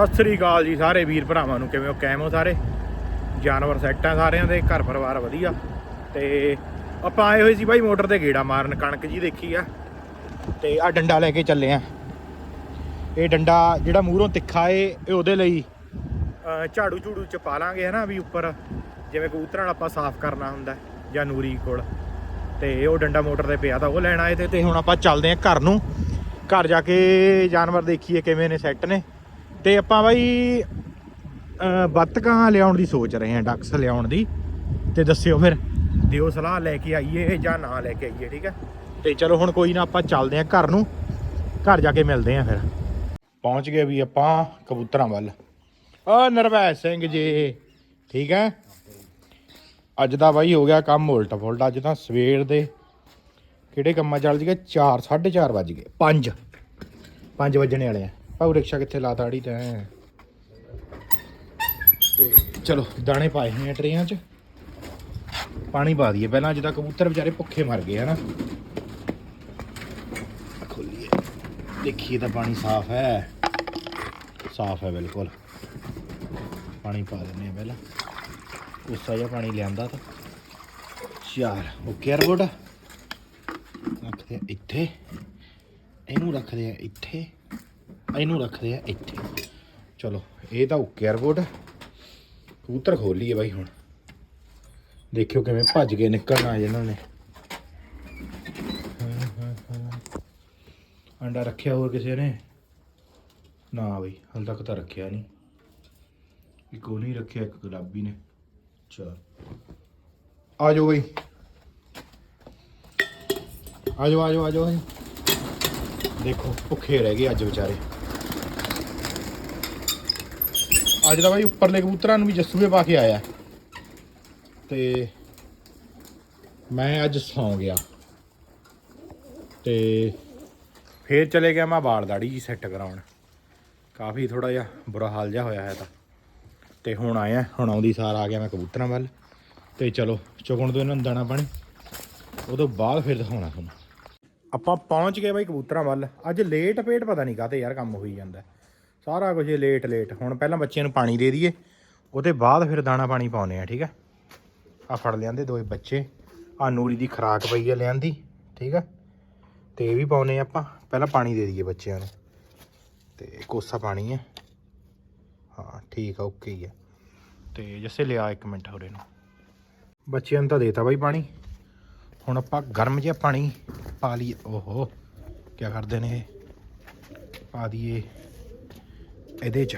ਸਤਿ ਸ੍ਰੀ ਅਕਾਲ ਜੀ ਸਾਰੇ ਵੀਰ ਭਰਾਵਾਂ ਨੂੰ, ਕਿਵੇਂ ਹੋ? ਕਾਇਮ ਹੋ ਸਾਰੇ? ਜਾਨਵਰ ਸੈੱਟ ਆ ਸਾਰਿਆਂ ਦੇ, ਘਰ ਪਰਿਵਾਰ ਵਧੀਆ। ਤੇ ਆਪਾਂ ਆਏ ਹੋਏ ਸੀ ਬਾਈ ਮੋਟਰ ਤੇ ਗੇੜਾ ਮਾਰਨ, ਕਣਕ ਜੀ ਦੇਖੀ ਆ। ਤੇ ਆ ਡੰਡਾ ਲੈ ਕੇ ਚੱਲੇ ਆ। ਇਹ ਡੰਡਾ ਜਿਹੜਾ ਮੂਹਰੋਂ ਤਿੱਖਾ ਏ, ਇਹ ਉਹਦੇ ਲਈ ਝਾੜੂ ਝੂੜੂ ਚ ਪਾ ਲਾਂਗੇ ਹਨਾ ਵੀ ਉੱਪਰ, ਜਿਵੇਂ ਕਬੂਤਰਾਂ ਨਾਲ ਆਪਾਂ ਸਾਫ਼ ਕਰਨਾ ਹੁੰਦਾ ਜਾਂ ਨੂਰੀ ਕੋਲ। ਤੇ ਉਹ ਡੰਡਾ ਮੋਟਰ ਤੇ ਪਿਆ ਤਾਂ ਉਹ ਲੈਣ ਆਏ ਤੇ ਤੇ ਹੁਣ ਆਪਾਂ ਚੱਲਦੇ ਆਂ ਘਰ ਨੂੰ। ਘਰ ਜਾ ਕੇ ਜਾਨਵਰ ਦੇਖੀਏ ਕਿਵੇਂ ਨੇ ਸੈੱਟ ਨੇ। ਤੇ ਆਪਾਂ ਬਾਈ ਬੱਤਕਾਂ ਲਿਆਉਣ ਦੀ ਸੋਚ ਰਹੇ ਆਂ ਡਕਸ ਲਿਆਉਣ ਦੀ। ਤੇ ਦੱਸਿਓ ਫਿਰ। ਦਿਓ ਸਲਾਹ ਲੈ ਕੇ ਆਈਏ ਜਾਂ ਨਾ ਲੈ ਕੇ ਆਈਏ ਠੀਕ ਹੈ ਤੇ ਚਲੋ ਹੁਣ ਕੋਈ ਨਾ ਆਪਾਂ ਚੱਲਦੇ ਆਂ ਘਰ ਨੂੰ। ਘਰ ਜਾ ਕੇ ਮਿਲਦੇ ਆਂ ਫਿਰ। ਪਹੁੰਚ ਗਏ ਵੀ ਆਪਾਂ ਕਬੂਤਰਾਂ ਵੱਲ। ਓ ਨਰਵੈ ਸਿੰਘ ਜੀ ਠੀਕ ਹੈ? ਅੱਜ ਦਾ ਬਾਈ ਹੋ ਗਿਆ ਕੰਮ ਉਲਟਾ ਫੁਲਟਾ ਅੱਜ ਤਾਂ ਸਵੇਰ ਦੇ ਕਿਹੜੇ ਕੰਮਾਂ ਚੱਲ ਜਗੇ 4 4:30 ਵੱਜ ਗਏ। 5 5 ਵੱਜਣੇ ਵਾਲੇ ਆ। ਪਾਉ ਰਿਕਸ਼ਾ ਕਿੱਥੇ ਲਾ ਅੜੀ ਤੈਂ? ਤੇ ਚਲੋ, ਦਾਣੇ ਪਾਏ ਹੋਏ ਆ ਟਰੇਆਂ 'ਚ। ਪਾਣੀ ਪਾ ਦਈਏ ਪਹਿਲਾਂ ਜਿੱਦਾਂ ਕਬੂਤਰ ਵਿਚਾਰੇ ਭੁੱਖੇ ਮਰ ਗਏ ਹਨਾ ਖੋਲੀਏ। ਦੇਖੀਏ ਤਾਂ ਪਾਣੀ ਸਾਫ਼ ਹੈ। ਸਾਫ਼ ਹੈ ਬਿਲਕੁਲ। ਪਾਣੀ ਪਾ ਦਿੰਦੇ ਆ ਪਹਿਲਾਂ। ਉਸਾ ਜਿਹਾ ਪਾਣੀ ਲਿਆਂਦਾ ਤਾਂ। ਚਾਰ ਓਕੇ ਰਬੋਟ ਰੱਖਦੇ ਇੱਥੇ। ਇਹਨੂੰ ਰੱਖਦੇ ਆ ਇੱਥੇ। ਇਹਨੂੰ ਰੱਖਦੇ ਆ ਇੱਥੇ। ਚਲੋ, ਇਹ ਤਾਂ ਓਕੇ ਰਬੋਟ। ਕਬੂਤਰ ਖੋਲੀਏ ਬਾਈ ਹੁਣ। ਦੇਖਿਓ ਕਿਵੇਂ ਭੱਜ ਕੇ ਨਿਕਲਣਾ ਇਹਨਾਂ ਨੇ। ਅੰਡਾ ਰੱਖਿਆ ਹੋਰ ਕਿਸੇ ਨੇ? ਨਾ ਬਈ, ਹਾਲ ਤੱਕ ਤਾਂ ਰੱਖਿਆ ਨਹੀਂ। ਇੱਕ ਉਹ ਨਹੀਂ ਰੱਖਿਆ, ਇੱਕ ਗੁਲਾਬੀ ਨੇ। ਚਲ। ਆ ਜਾਓ ਬਈ। ਆ ਜਾਓ ਆ ਜਾਓ ਆ ਜਾਓ ਦੇਖੋ, ਭੁੱਖੇ ਰਹਿ ਗਏ ਅੱਜ ਵਿਚਾਰੇ। ਅੱਜ ਦਾ ਬਾਈ ਉੱਪਰਲੇ ਕਬੂਤਰਾਂ ਨੂੰ ਵੀ ਜੱਸੂਏ ਪਾ ਕੇ ਆਇਆ। ਤੇ ਮੈਂ ਅੱਜ ਸੌਂ ਗਿਆ। ਤੇ ਫੇਰ ਚਲੇ ਗਿਆ ਮੈਂ ਵਾਲ ਦਾੜੀ ਜੀ ਸੈੱਟ ਕਰਾਉਣ। ਕਾਫੀ ਥੋੜਾ ਜਿਹਾ ਬੁਰਾ ਹਾਲ ਜਿਹਾ ਹੋਇਆ ਹੈ ਤਾਂ। ਤੇ ਹੁਣ ਆਇਆ, ਹੁਣ ਆਉਂਦੀ ਸਾਰ ਆ ਗਿਆ ਮੈਂ ਕਬੂਤਰਾਂ ਵੱਲ। ਤੇ ਚਲੋ, ਚੁਗਣ ਤੋਂ ਇਹਨਾਂ ਨੂੰ ਦਾਣਾ ਪਾਣੀ। ਉਹ ਤੋਂ ਬਾਅਦ ਫਿਰ ਦਿਖਾਉਣਾ ਤੁਹਾਨੂੰ। ਆਪਾਂ ਪਹੁੰਚ ਗਏ ਬਾਈ ਕਬੂਤਰਾਂ ਵੱਲ। ਅੱਜ ਲੇਟ ਪੇਟ ਪਤਾ ਨਹੀਂ ਕਾਤੇ ਯਾਰ ਕੰਮ ਹੋਈ ਜਾਂਦਾ। ਸਾਰਾ ਕੁਝ ਲੇਟ ਲੇਟ ਹੁਣ ਪਹਿਲਾਂ ਬੱਚਿਆਂ ਨੂੰ ਪਾਣੀ ਦੇ ਦਈਏ, ਉਹਦੇ ਬਾਅਦ ਫਿਰ ਦਾਣਾ ਪਾਣੀ ਪਾਉਨੇ ਆ ਠੀਕ ਆ ਆ ਫੜ ਲਿਆਂਦੇ ਦੋਏ ਬੱਚੇ। ਆ ਨੂਰੀ ਦੀ ਖਰਾਕ ਪਈ ਆ ਲਿਆਂਦੀ, ਠੀਕ ਆ ਤੇ ਇਹ ਵੀ ਪਾਉਨੇ ਆ ਆਪਾਂ। ਪਹਿਲਾਂ ਪਾਣੀ ਦੇ ਦਈਏ ਬੱਚਿਆਂ ਨੂੰ। ਤੇ ਕੋਸਾ ਪਾਣੀ ਆ ਹਾਂ, ਠੀਕ ਆ ਓਕੇ ਹੀ ਆ। ਤੇ ਜੱਸੇ ਲਿਆ ਇੱਕ ਮਿੰਟ ਹੋਰ ਇਹਨੂੰ ਬੱਚਿਆਂ ਨੂੰ ਤਾਂ ਦੇਤਾ ਬਾਈ ਪਾਣੀ। ਹੁਣ ਆਪਾਂ ਗਰਮ ਜਿਹਾ ਪਾਣੀ ਪਾ ਲਈਏ। ਓਹੋ ਕੀ ਕਰਦੇ ਨੇ ਇਹ? ਪਾ ਦਈਏ। ਇਹਦੇ ਚ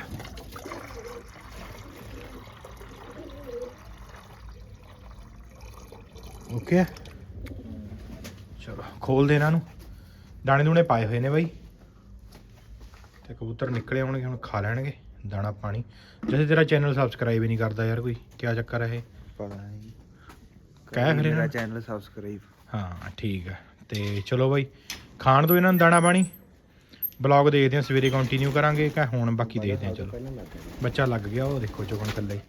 ਓਕੇ ਚਲੋ ਖੋਲ ਦੇ ਇਹਨਾਂ ਨੂੰ। ਦਾਣੇ ਦੂਣੇ ਪਾਏ ਹੋਏ ਨੇ ਬਾਈ। ਤੇ ਕਬੂਤਰ ਨਿਕਲੇ ਆਉਣਗੇ ਹੁਣ ਖਾ ਲੈਣਗੇ ਦਾਣਾ ਪਾਣੀ। ਜਿਵੇਂ ਤੇਰਾ ਚੈਨਲ ਸਬਸਕ੍ਰਾਈਬ ਹੀ ਨਹੀਂ ਕਰਦਾ ਯਾਰ ਕੋਈ ਕੀ ਚੱਕਰ ਹੈ ਇਹ? ਪਤਾ ਨਹੀਂ ਕਹਿ ਫਿਰ ਮੇਰਾ ਇਹਨਾਂ ਚੈਨਲ ਸਬਸਕ੍ਰਾਈਬ ਹਾਂ ਠੀਕ ਹੈ ਤੇ ਚਲੋ ਬਾਈ ਖਾਣ ਤੋਂ ਇਹਨਾਂ ਨੂੰ ਦਾਣਾ ਪਾਣੀ। ਬਲੌਗ ਦੇਖਦੇ ਹਾਂ ਸਵੇਰੇ ਕੰਟੀਨਿਊ ਕਰਾਂਗੇ ਕਿ ਹੁਣ ਬਾਕੀ ਦੇਖਦੇ ਹਾਂ ਚਲੋ। ਬੱਚਾ ਲੱਗ ਗਿਆ ਉਹ ਦੇਖੋ ਚੁਗਣ ਥੱਲੇ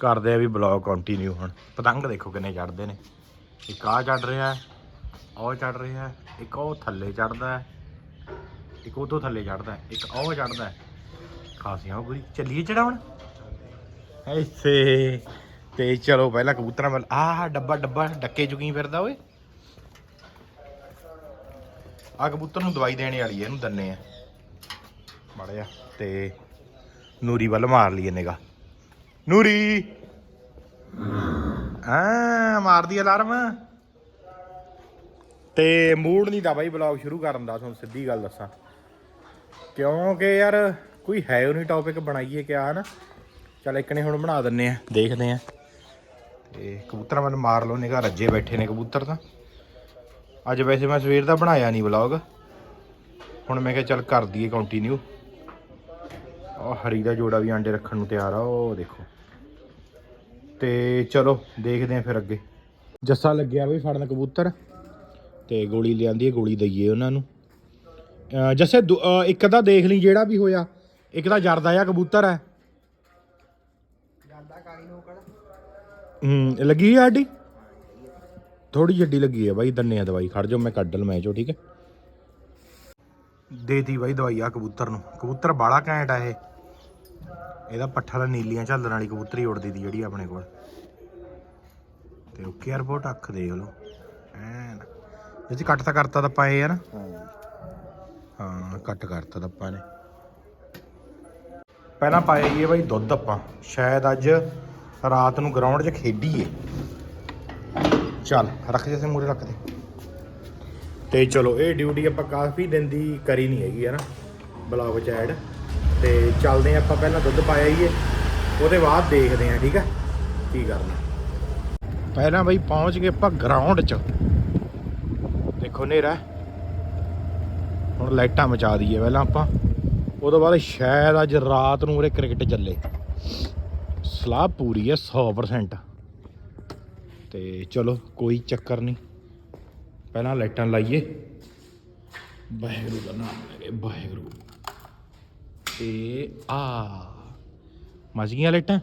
ਕਰਦੇ ਆ ਵੀ ਬਲੌਗ ਕੰਟੀਨਿਊ ਹੁਣ। ਪਤੰਗ ਦੇਖੋ ਕਿੰਨੇ ਚੜਦੇ ਨੇ। ਇੱਕ ਆ ਚੜ ਰਿਹਾ ਉਹ ਚੜ ਰਿਹਾ ਇੱਕ ਉਹ ਥੱਲੇ ਚੜਦਾ ਇੱਕ ਉਹ ਤੋਂ ਥੱਲੇ ਚੜਦਾ ਇੱਕ ਉਹ ਚੜਦਾ ਖਾਸੀਆਂ ਉਹ ਗੁਰੀ ਚੱਲੀਏ ਚੜਾਉਣ? ਐਸੇ ਤੇ ਚਲੋ ਪਹਿਲਾਂ ਕਬੂਤਰਾਂ ਵੱਲ। ਆਹ ਡੱਬਾ ਡੱਬਾ ਡੱਕੇ ਚੁਕੀ ਫਿਰਦਾ ਓਏ। ਆ ਕਬੂਤਰ ਨੂੰ ਦਵਾਈ ਦੇਣ ਵਾਲੀ ਹੈ ਇਹਨੂੰ ਦੰਨੇ ਆ। ਮੜਿਆ ਤੇ ਨੂਰੀ ਵੱਲ ਮਾਰ ਲਈ ਨਿਗਾ ਨੂਰੀ! ਆ ਮਾਰਦੀ ਅਲਾਰਮ। ਤੇ ਮੂਡ ਨਹੀਂ ਦਾ ਬਾਈ ਬਲੌਗ ਸ਼ੁਰੂ ਕਰਨ ਦਾ, ਤੁਹਾਨੂੰ ਸਿੱਧੀ ਗੱਲ ਦੱਸਾਂ। ਕਿਉਂਕਿ ਯਾਰ, ਕੋਈ ਹੈ ਉਹ ਨਹੀਂ ਟੌਪਿਕ ਬਣਾਈਏ ਕਿਆ, ਹਨਾ? ਚੱਲ ਇੱਕ ਨੇ ਹੁਣ ਬਣਾ ਦਿੰਨੇ ਆ, ਦੇਖਦੇ ਆ। ਤੇ ਕਬੂਤਰਾਂ ਵੱਲ ਮਾਰ ਲਓ ਨਿਗਾ ਰੱਜੇ ਬੈਠੇ ਨੇ ਕਬੂਤਰ ਤਾਂ। ਅੱਜ ਵੈਸੇ ਮੈਂ ਸਵੇਰ ਦਾ ਬਣਾਇਆ ਨਹੀਂ ਵਲੌਗ। ਹੁਣ ਮੈਂ ਕਿਹਾ ਚੱਲ ਕਰ ਦਈਏ ਕੰਟੀਨਿਊ ਉਹ ਹਰੀ ਦਾ ਜੋੜਾ ਵੀ ਆਂਡੇ ਰੱਖਣ ਨੂੰ ਤਿਆਰ ਆ ਉਹ ਦੇਖੋ। ਤੇ ਚਲੋ ਦੇਖਦੇ ਆ ਫਿਰ ਅੱਗੇ। ਜੱਸਾ ਲੱਗਿਆ ਬਈ ਫੜਨ ਕਬੂਤਰ ਤੇ ਗੋਲੀ ਲਿਆਂਦੀ ਹੈ ਗੋਲੀ ਦਈਏ ਉਹਨਾਂ ਨੂੰ। ਜੱਸੇ ਦੂ- ਇੱਕ ਤਾਂ ਦੇਖ ਲਈ ਜਿਹੜਾ ਵੀ ਹੋਇਆ। ਇੱਕ ਤਾਂ ਜਰਦਾ ਆ ਕਬੂਤਰ ਹੈ। ਹੂੰ ਲੱਗੀ ਸਾਡੀ ਥੋੜੀ ਜੱਡੀ ਲੱਗੀ ਹੈ ਬਾਈ, ਦੰਨੇ ਆ ਦਵਾਈ, ਖੜ ਜਾਓ, ਮੈਂ ਕੱਢ ਲਵਾਂ ਚੋ ਠੀਕ ਹੈ? ਦੇਤੀ ਬਾਈ ਦਵਾਈ ਆ ਕਬੂਤਰ ਨੂੰ। ਕਬੂਤਰ ਬਾਲਾ ਘੈਂਟ ਆ ਇਹ। ਇਹਦਾ ਪੱਠਾ ਦਾ ਨੀਲੀਆਂ ਝੱਲਣ ਵਾਲੀ ਕਬੂਤਰੀ ਉੜਦੀ ਦੀ ਜਿਹੜੀ ਆਪਣੇ ਕੋਲ। ਤੇ ਓਕੇ 에어ਪੋਰਟ ਅੱਖ ਦੇਖ ਲਓ। ਐਨ। ਜੇ ਕੱਟ ਤਾਂ ਕਰਤਾ ਤਾਂ ਪਾਏ ਆ ਨਾ। ਹਾਂ, ਕੱਟ ਕਰਤਾ ਤਾਂ ਆਪਾਂ ਨੇ। ਪਹਿਲਾਂ ਪਾਏ ਇਹ ਬਾਈ ਦੁੱਧ ਆਪਾਂ। ਸ਼ਾਇਦ ਅੱਜ ਰਾਤ ਨੂੰ ਗਰਾਊਂਡ 'ਚ ਖੇਡੀਏ। ਚੱਲ, ਰੱਖ ਜੈਸੇ ਮੂਰੇ ਰੱਖ ਦੇ। ਤੇ ਚਲੋ, ਇਹ ਡਿਊਟੀ ਆਪਾਂ ਕਾਫੀ ਦਿਨ ਦੀ ਕਰੀ ਨਹੀਂ ਹੈਗੀ ਹੈ ਨਾ ਬਲੌਗ ਚ ਐਡ ਤੇ ਚੱਲਦੇ ਹਾਂ ਆਪਾਂ ਪਹਿਲਾਂ ਦੁੱਧ ਪਾਇਆ ਹੀਏ ਉਹਦੇ ਬਾਅਦ ਦੇਖਦੇ ਹਾਂ, ਠੀਕ ਹੈ ਕੀ ਕਰਨਾ। ਪਹਿਲਾਂ ਬਈ ਪਹੁੰਚ ਗਏ ਆਪਾਂ ਗਰਾਊਂਡ 'ਚ। ਦੇਖੋ ਨੇਰਾ ਹੁਣ ਲਾਈਟਾਂ ਮਚਾ ਦਈਏ ਪਹਿਲਾਂ ਆਪਾਂ। ਉਹਦੇ ਬਾਅਦ ਸ਼ਾਇਦ ਅੱਜ ਰਾਤ ਨੂੰ ਉਰੇ ਕ੍ਰਿਕਟ ਚੱਲੇ। ਸਲਾਹ ਪੂਰੀ ਹੈ 100% ਤੇ ਚਲੋ, ਕੋਈ ਚੱਕਰ ਨਹੀਂ। ਪਹਿਲਾਂ ਲਾਈਟਾਂ ਲਾਈਏ। ਵਾਹਿਗੁਰੂ ਦਾ ਨਾਮ ਲੈ ਵਾਹਿਗੁਰੂ। ਤੇ ਆ, ਮੱਚ ਗਈਆਂ ਲਾਈਟਾਂ?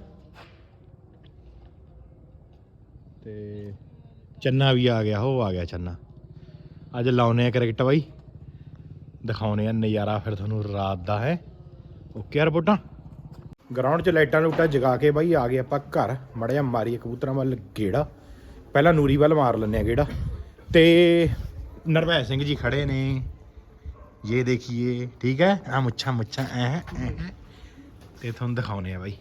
ਤੇ ਚੰਨਾ ਵੀ ਆ ਗਿਆ ਹੋ ਆ ਗਿਆ ਚੰਨਾ। ਅੱਜ ਲਾਉਨੇ ਆ ਕ੍ਰਿਕਟ ਬਾਈ। ਦਿਖਾਉਨੇ ਆ ਨਜ਼ਾਰਾ ਫਿਰ ਤੁਹਾਨੂੰ ਰਾਤ ਦਾ, ਹੈ? ਓਕੇ ਯਾਰ ਬੋਟਾ ਗਰਾਊਂਡ 'ਚ ਲਾਈਟਾਂ ਲੂਟਾਂ ਜਗਾ ਕੇ ਬਾਈ ਆ ਗਏ ਆਪਾਂ ਘਰ। ਮੜਿਆ ਮਾਰੀਏ ਕਬੂਤਰਾਂ ਵੱਲ ਗੇੜਾ। ਪਹਿਲਾਂ ਨੂਰੀ ਵੱਲ ਮਾਰ ਲੈਂਦੇ ਆ ਕਿਹੜਾ ਤੇ ਨਰਵੈ ਸਿੰਘ ਜੀ ਖੜੇ ਨੇ। ਇਹ ਦੇਖੀਏ, ਠੀਕ ਹੈ? ਆ ਮੁੱਛਾਂ ਮੁੱਛਾਂ, ਐ ਐ ਤੇ ਤੁਹਾਨੂੰ ਦਿਖਾਉਨੇ ਆ ਬਾਈ।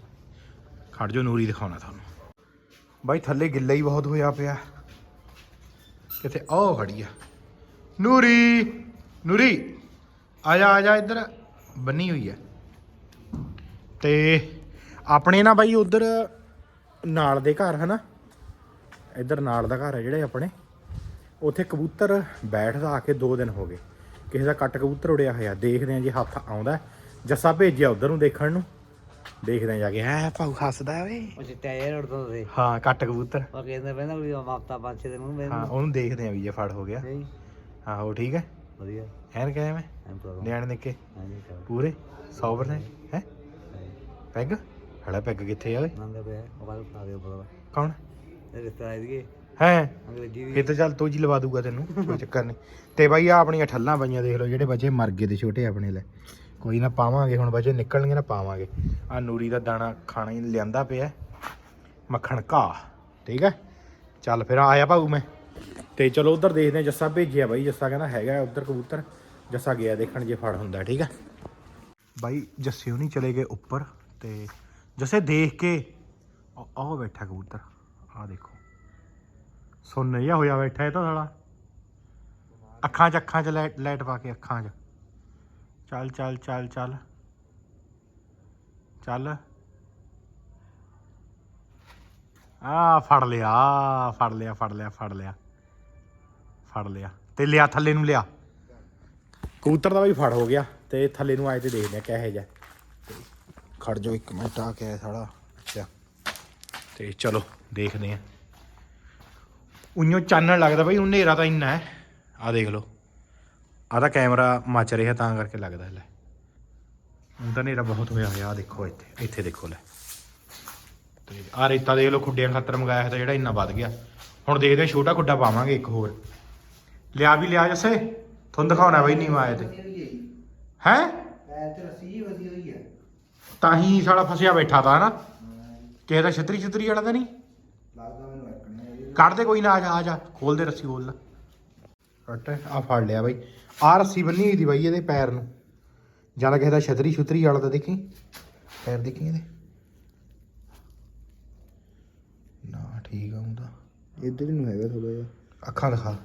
ਖੜ ਜੋ ਨੂਰੀ ਦਿਖਾਉਣਾ ਤੁਹਾਨੂੰ। ਬਾਈ, ਥੱਲੇ ਗਿੱਲਾ ਹੀ ਬਹੁਤ ਹੋਇਆ ਪਿਆ। ਕਿਤੇ ਆਹ ਖੜੀ ਆ। ਨੂਰੀ ਨੂਰੀ, ਆ ਜਾ ਆ ਜਾ ਇੱਧਰ। ਬੰਨੀ ਹੋਈ ਆ। ਤੇ ਆਪਣੇ ਨਾ ਬਾਈ ਉਧਰ ਨਾਲ ਦੇ ਘਰ, ਹਨਾ? ਇੱਧਰ ਨਾਲ ਦਾ ਘਰ ਹੈ ਜਿਹੜੇ ਆਪਣੇ। ਉੱਥੇ ਕਬੂਤਰ ਬੈਠਦਾ ਆ ਕੇ 2 ਦਿਨ ਹੋ ਗਏ। ਕਿਸੇ ਦਾ ਕੱਟ ਕਬੂਤਰ ਉੜਿਆ ਹੋਇਆ। ਦੇਖਦੇ ਆ ਜੇ ਹੱਥ ਆਉਂਦਾ ਜੱਸਾ ਭੇਜਿਆ ਉਧਰ ਨੂੰ ਦੇਖਣ ਨੂੰ। ਦੇਖਦੇ ਆ ਜਾ ਕੇ ਹੈ ਭਾਊ ਹੱਸਦਾ ਓਏ। ਉਹ ਚਿੱਟਾ ਯਾਰ ਉੜਦਾ ਸੀ ਹਾਂ ਕੱਟ ਕਬੂਤਰ। ਉਹ ਕਹਿੰਦਾ ਪਹਿਲਾਂ ਵੀ ਹਫਤਾ ਪੰਜ ਛੇ ਦਿਨ ਨੂੰ ਹਾਂ ਉਹਨੂੰ ਦੇਖਦੇ ਆ ਵੀ ਜੇ ਫੜ ਹੋ ਗਿਆ। ਨਹੀਂ। ਆਹੋ ਠੀਕ ਹੈ? ਵਧੀਆ। ਐਨ ਕਿਵੇਂ ਮੈਂ? ਨਿਆਣੇ ਨਿੱਕੇ। ਪੂਰੇ? 100% ਹੈ? ਪੈਗ? ਹੜਾ ਪੈਗ ਕਿੱਥੇ ਆ ਓਏ? ਨੰਦ ਪਿਆ। ਉਹ ਬਾਅਦ ਖਾ ਦਿਓ ਬੜਾ ਕੌਣ? ਰਿਸ਼ਤਾ ਇਹਦੀ ਹੈ? ਅੰਗਰੇਜ਼ੀ ਦੀ। ਇਹ ਤਾਂ ਚੱਲ ਤੂੰ ਜੀ ਲਵਾ ਦੂਗਾ ਤੈਨੂੰ ਕੋਈ ਚੱਕਰ ਨਹੀਂ। ਤੇ ਬਾਈ ਆ ਆਪਣੀਆਂ ਠੱਲਾਂ ਪਈਆਂ ਦੇਖ ਲਓ ਜਿਹੜੇ ਬੱਚੇ ਮਰ ਗਏ ਤੇ ਛੋਟੇ ਆਪਣੇ ਲੈ। ਕੋਈ ਨਾ ਪਾਵਾਂਗੇ ਹੁਣ ਬੱਚੇ ਨਿਕਲਣਗੇ ਨਾ ਪਾਵਾਂਗੇ। ਆ ਨੂਰੀ ਦਾ ਦਾਣਾ ਖਾਣਾ ਹੀ ਲਿਆਂਦਾ ਪਿਆ। ਮੱਖਣ ਘਾਹ ਠੀਕ ਹੈ ਚੱਲ ਫਿਰ ਆਇਆ ਭਾਊ ਮੈਂ। ਤੇ ਚਲੋ ਉਧਰ ਦੇਖਦੇ ਆ ਜੱਸਾ ਭੇਜਿਆ ਬਾਈ ਜੱਸਾ ਕਹਿੰਦਾ ਹੈਗਾ ਉਧਰ ਕਬੂਤਰ। ਜੱਸਾ ਗਿਆ ਦੇਖਣ ਜੇ ਫੜ ਹੁੰਦਾ ਠੀਕ ਹੈ ਬਾਈ ਜੱਸੇ ਉਹ ਨਹੀਂ ਚਲੇ ਗਏ ਉੱਪਰ ਤੇ ਜੱਸੇ ਦੇਖ ਕੇ ਆਹ ਬੈਠਾ ਕਬੂਤਰ। ਆਹ ਦੇਖੋ। ਸੁੰਨ ਜਿਹਾ ਹੋਇਆ ਬੈਠਾ ਇਹ ਤਾਂ ਸਾਲਾ। ਅੱਖਾਂ 'ਚ ਅੱਖਾਂ 'ਚ ਲਾਈਟ ਲਾਈਟ ਪਾ ਕੇ ਅੱਖਾਂ 'ਚ। ਚੱਲ ਚੱਲ ਚੱਲ ਚੱਲ। ਚੱਲ। ਆ ਫੜ ਲਿਆ ਫੜ ਲਿਆ ਫੜ ਲਿਆ ਫੜ ਲਿਆ। ਫੜ ਲਿਆ। ਤੇ ਲਿਆ, ਥੱਲੇ ਨੂੰ ਲਿਆ। ਕਬੂਤਰ ਦਾ ਵੀ ਫੜ ਹੋ ਗਿਆ ਤੇ ਥੱਲੇ ਨੂੰ ਆਏ ਤੇ ਦੇਖਦੇ ਆ ਕਿਹੋ ਜਿਹਾ। ਤੇ ਖੜ ਜਾਓ ਇੱਕ ਮਿੰਟ, ਆ ਕੇ ਸਾਲਾ। ਅੱਛਾ ਤੇ ਚਲੋ ਦੇਖਦੇ ਆ ਉਈਓ ਚਾਨਣ ਲੱਗਦਾ ਬਈ ਉਹ ਹਨੇਰਾ ਤਾਂ ਇੰਨਾ ਹੈ। ਆ ਦੇਖ ਲਓ। ਆਹ ਤਾਂ ਕੈਮਰਾ ਮੱਚ ਰਿਹਾ ਤਾਂ ਕਰਕੇ ਲੱਗਦਾ ਲੈ। ਹੁਣ ਤਾਂ ਹਨੇਰਾ ਬਹੁਤ ਹੋਇਆ ਹੋਇਆ ਆ ਦੇਖੋ ਇੱਥੇ ਇੱਥੇ ਦੇਖੋ ਲੈ। ਤੇ ਆ ਰੇਤਾ ਦੇਖ ਲਓ ਖੁੱਡਿਆਂ ਖਾਤਰ ਮੰਗਾਇਆ ਤਾਂ ਜਿਹੜਾ ਇੰਨਾ ਵੱਧ ਗਿਆ। ਹੁਣ ਦੇਖਦੇ ਆ ਛੋਟਾ ਖੁੱਡਾ ਪਾਵਾਂਗੇ ਇੱਕ ਹੋਰ। ਲਿਆ ਵੀ ਲਿਆ ਜੱਸੇ ਤੁਹਾਨੂੰ ਦਿਖਾਉਣਾ ਬਈ ਨਹੀਂ ਆਏ ਤੇ। ਹੈ ਪੈਰ ਤੇ ਰੱਸੀ ਜੀ ਵਧੀ ਹੋਈ ਹੈ। ਤਾਂ ਹੀ ਸਾਲਾ ਫਸਿਆ ਬੈਠਾ ਤਾ ਨਾ ਕਿਸੇ ਦਾ ਛਤਰੀ ਛਤਰੀ ਵਾਲਾ ਤਾਂ ਨਹੀਂ? ਲੱਗਦਾ ਮੈਨੂੰ ਕੱਢ ਦੇ ਕੋਈ ਨਾ ਆ ਜਾ ਆ ਜਾ ਖੋਲ ਦੇ ਰੱਸੀ ਖੋਲ ਲੈ। ਕੱਟ ਆ ਫੜ ਲਿਆ ਬਾਈ। ਆ ਰੱਸੀ ਬੰਨੀ ਹੋਈ ਦੀ ਬਾਈ ਇਹਦੇ ਪੈਰ ਨੂੰ। ਜਾਂ ਕਿਸੇ ਦਾ ਛਤਰੀ ਛੁਤਰੀ ਵਾਲਾ ਤਾਂ ਦੇਖੀ। ਪੈਰ ਦੇਖੀ ਇਹਦੇ। ਨਾ ਠੀਕ ਆ ਹੁੰਦਾ ਇੱਧਰ ਨੂੰ ਹੈਗਾ ਥੋੜਾ ਜਿਹਾ। ਅੱਖਾਂ ਦਿਖਾ।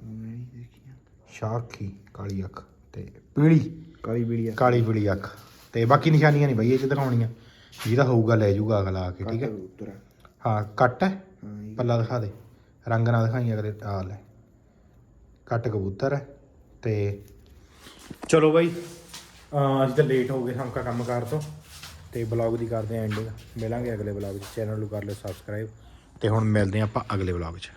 ਮੈਂ ਨਹੀਂ ਦੇਖੀਆਂ। ਸ਼ਾਖੀ ਕਾਲੀ ਅੱਖ ਤੇ ਪੀਲੀ। ਕਾਲੀ ਬੀੜੀ ਆ ਕਾਲੀ ਪੀਲੀ ਅੱਖ। ਤੇ ਬਾਕੀ ਨਿਸ਼ਾਨੀਆਂ ਨਹੀਂ ਬਈ ਇਹ ਚ ਦਿਖਾਉਣੀਆਂ। ਜਿਹਦਾ ਹੋਊਗਾ ਲੈ ਜਾਊਗਾ ਅਗਲਾ ਆ ਕੇ ਠੀਕ ਹੈ? ਉੱਤਰ ਹਾਂ ਕੱਟ ਹੈ? ਹਾਂ ਪੱਲਾ ਦਿਖਾ ਦੇ। ਰੰਗ ਨਾ ਦਿਖਾਈ ਅਗਲੇ ਆ ਲੈ। ਕੱਟ ਕਬੂਤਰ ਹੈ ਤੇ ਚਲੋ ਬਾਈ ਅਹ ਅੱਜ ਤਾਂ ਲੇਟ ਹੋ ਗਏ ਹਮਕਾ ਕੰਮ ਕਾਰ ਤੋਂ ਤੇ ਬਲੌਗ ਦੀ ਕਰਦੇ ਆਂ ਐਂਡਿੰਗ ਮਿਲਾਂਗੇ ਅਗਲੇ ਬਲੌਗ 'ਚ। ਚੈਨਲ ਨੂੰ ਕਰ ਲਿਓ ਸਬਸਕ੍ਰਾਈਬ ਤੇ ਹੁਣ ਮਿਲਦੇ ਆਂ ਆਪਾਂ ਅਗਲੇ ਬਲੌਗ 'ਚ।